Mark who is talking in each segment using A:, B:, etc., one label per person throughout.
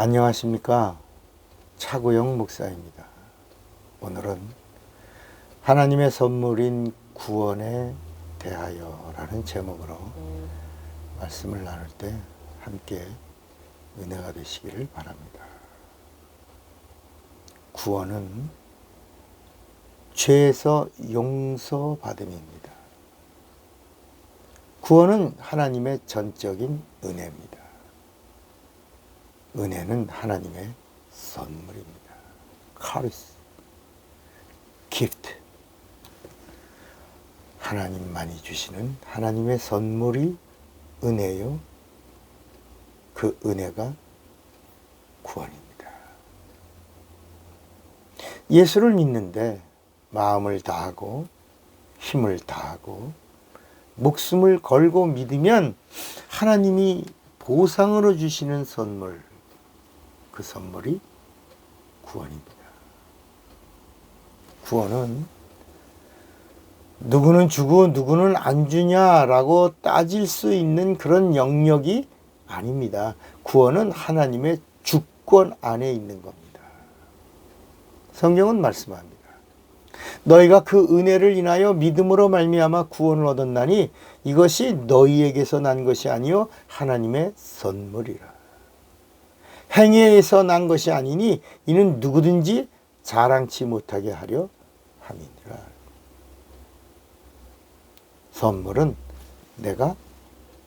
A: 안녕하십니까. 차구영 목사입니다. 오늘은 하나님의 선물인 구원에 대하여라는 제목으로 말씀을 나눌 때 함께 은혜가 되시기를 바랍니다. 구원은 죄에서 용서받음입니다. 구원은 하나님의 전적인 은혜입니다. 은혜는 하나님의 선물입니다. 카리스, 기프트. 하나님만이 주시는 하나님의 선물이 은혜요. 그 은혜가 구원입니다. 예수를 믿는데 마음을 다하고 힘을 다하고 목숨을 걸고 믿으면 하나님이 보상으로 주시는 선물, 그 선물이 구원입니다. 구원은 누구는 주고 누구는 안 주냐라고 따질 수 있는 그런 영역이 아닙니다. 구원은 하나님의 주권 안에 있는 겁니다. 성경은 말씀합니다. 너희가 그 은혜를 인하여 믿음으로 말미암아 구원을 얻었나니 이것이 너희에게서 난 것이 아니요 하나님의 선물이라. 행위에서 난 것이 아니니 이는 누구든지 자랑치 못하게 하려 함이니라. 선물은 내가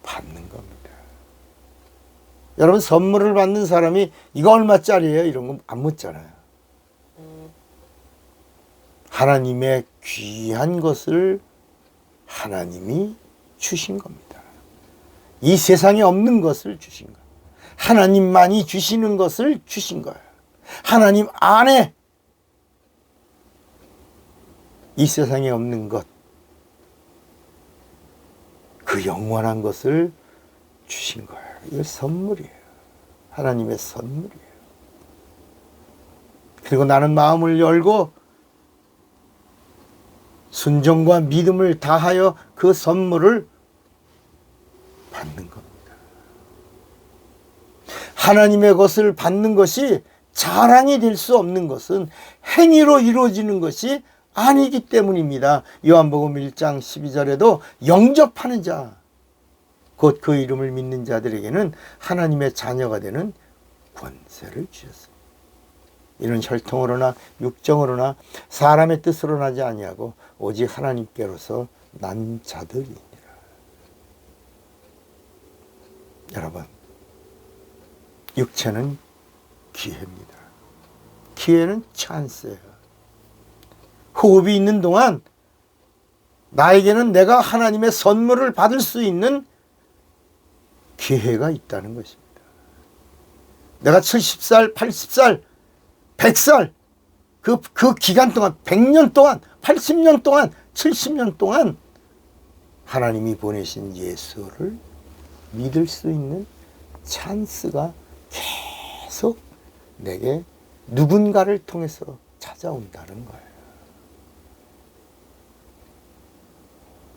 A: 받는 겁니다. 여러분 선물을 받는 사람이 이거 얼마짜리예요? 이런 거 안 묻잖아요. 하나님의 귀한 것을 하나님이 주신 겁니다. 이 세상에 없는 것을 주신 거예요. 하나님만이 주시는 것을 주신 거예요. 하나님 안에 이 세상에 없는 것, 그 영원한 것을 주신 거예요. 이거 선물이에요. 하나님의 선물이에요. 그리고 나는 마음을 열고 순종과 믿음을 다하여 그 선물을 받는 겁니다. 하나님의 것을 받는 것이 자랑이 될 수 없는 것은 행위로 이루어지는 것이 아니기 때문입니다. 요한복음 1장 12절에도 영접하는 자, 곧 그 이름을 믿는 자들에게는 하나님의 자녀가 되는 권세를 주셨습니다. 이는 혈통으로나 육정으로나 사람의 뜻으로 나지 아니하고 오직 하나님께로서 난 자들이니라. 여러분, 육체는 기회입니다. 기회는 찬스예요. 호흡이 있는 동안 나에게는 내가 하나님의 선물을 받을 수 있는 기회가 있다는 것입니다. 내가 70살, 80살, 100살, 그, 그 기간 동안, 100년 동안, 80년 동안, 70년 동안 하나님이 보내신 예수를 믿을 수 있는 찬스가 계속 내게 누군가를 통해서 찾아온다는 거예요.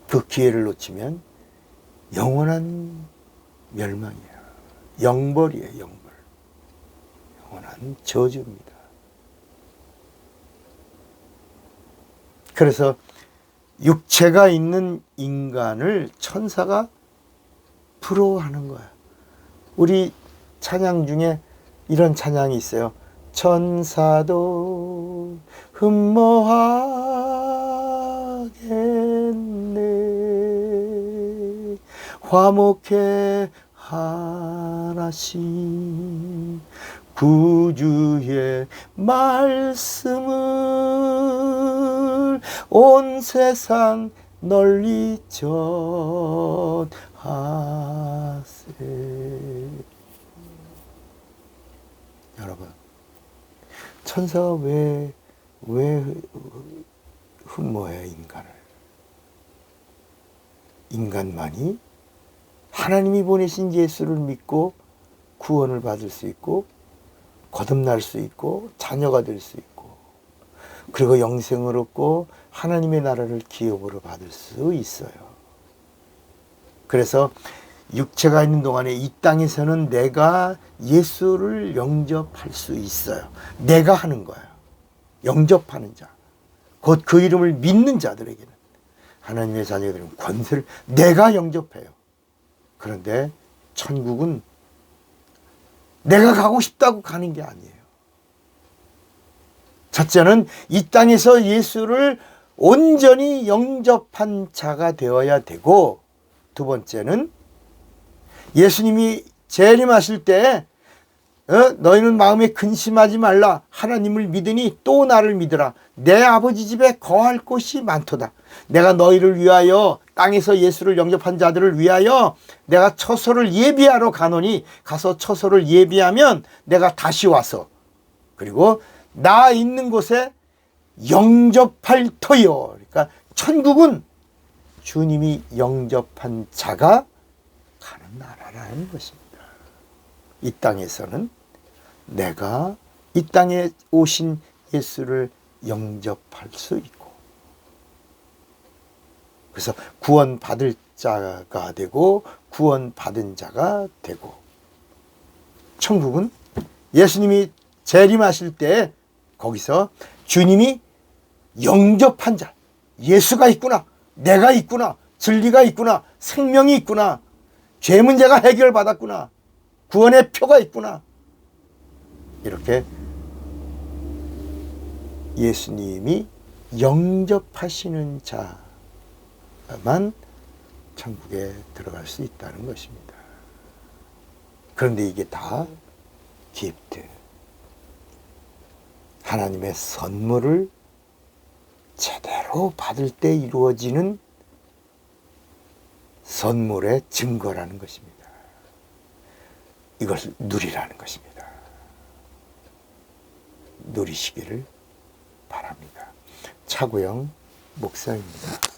A: 그 기회를 놓치면 영원한 멸망이에요. 영벌이에요, 영벌. 영원한 저주입니다. 그래서 육체가 있는 인간을 천사가 부러워하는 거야. 우리 찬양 중에 이런 찬양이 있어요. 천사도 흠모하겠네. 화목해 하나씩 구주의 말씀을 온 세상 널리 전하세. 여러분, 천사가 왜, 왜 흠모해, 인간을? 인간만이 하나님이 보내신 예수를 믿고 구원을 받을 수 있고 거듭날 수 있고 자녀가 될 수 있고 그리고 영생을 얻고 하나님의 나라를 기업으로 받을 수 있어요. 그래서 육체가 있는 동안에 이 땅에서는 내가 예수를 영접할 수 있어요. 내가 하는 거예요. 영접하는 자. 곧 그 이름을 믿는 자들에게는 하나님의 자녀들은 권세를 내가 영접해요. 그런데 천국은 내가 가고 싶다고 가는 게 아니에요. 첫째는 이 땅에서 예수를 온전히 영접한 자가 되어야 되고 두 번째는 예수님이 재림하실 때 어? 너희는 마음에 근심하지 말라. 하나님을 믿으니 또 나를 믿으라. 내 아버지 집에 거할 곳이 많도다. 내가 너희를 위하여 땅에서 예수를 영접한 자들을 위하여 내가 처소를 예비하러 가노니 가서 처소를 예비하면 내가 다시 와서 그리고 나 있는 곳에 영접할 터요. 그러니까 천국은 주님이 영접한 자가 나라라는 것입니다. 이 땅에서는 내가 이 땅에 오신 예수를 영접할 수 있고 그래서 구원 받을 자가 되고 구원 받은 자가 되고 천국은 예수님이 재림하실 때 거기서 주님이 영접한 자 예수가 있구나 내가 있구나 진리가 있구나 생명이 있구나 죄 문제가 해결받았구나 구원의 표가 있구나 이렇게 예수님이 영접하시는 자만 천국에 들어갈 수 있다는 것입니다. 그런데 이게 다 기프트. 하나님의 선물을 제대로 받을 때 이루어지는 선물의 증거라는 것입니다. 이것을 누리라는 것입니다. 누리시기를 바랍니다. 차구영 목사입니다.